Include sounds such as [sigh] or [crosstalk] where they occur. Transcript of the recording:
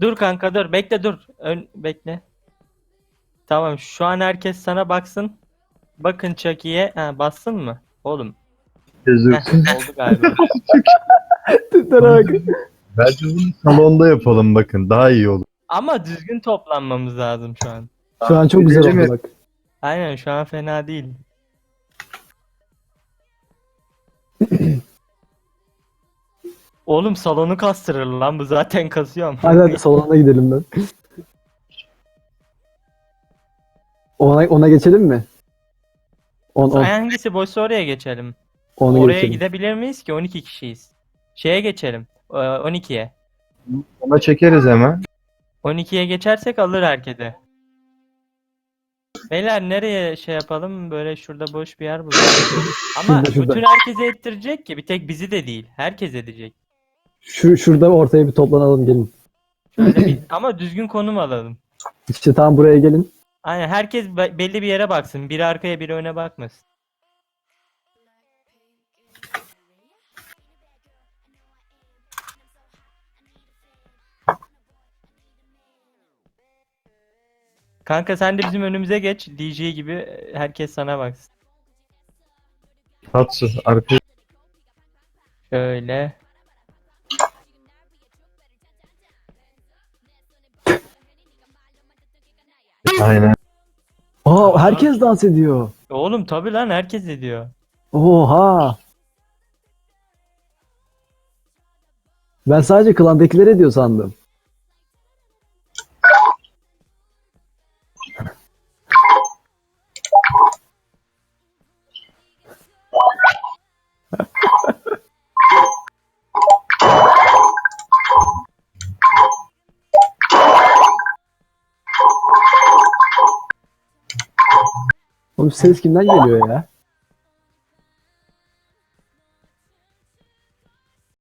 Dur kanka dur. Bekle dur. Ön, bekle. Tamam şu an herkes sana baksın. Bakın Chucky'ye. Ha bassın mı? Oğlum. Heh, oldu galiba. [laughs] Bence bunu salonda yapalım bakın. Daha iyi olur. Ama düzgün toplanmamız lazım şu an. Şu an çok güzel oldu bak. Aynen şu an fena değil. [clears throat] Oğlum salonu kastırır lan bu zaten kasıyorum. Hadi hadi [laughs] salona gidelim ben. Ona, ona geçelim mi? On, on, Hangisi boşsa oraya geçelim. onu Oraya geçelim. gidebilir miyiz ki 12 kişiyiz. Şeye geçelim. Ee, 12'ye. Ona çekeriz hemen. 12'ye geçersek alır herkese. Beyler nereye şey yapalım? Böyle şurada boş bir yer bulalım. [laughs] Ama Şurada, şurada. bütün herkese ettirecek ki bir tek bizi de değil. Herkes edecek. Şu, şurada ortaya bir toplanalım gelin. Şöyle bir, [clears throat] ama düzgün konum alalım. İşte tam buraya gelin. Aynen herkes be- belli bir yere baksın. Biri arkaya biri öne bakmasın. Kanka sen de bizim önümüze geç. DJ gibi herkes sana baksın. Tatsı. Arkaya Şöyle. Aynen. Aa herkes dans ediyor. Oğlum tabi lan herkes ediyor. Oha. Ben sadece klandakiler ediyor sandım. Oğlum ses kimden geliyor ya?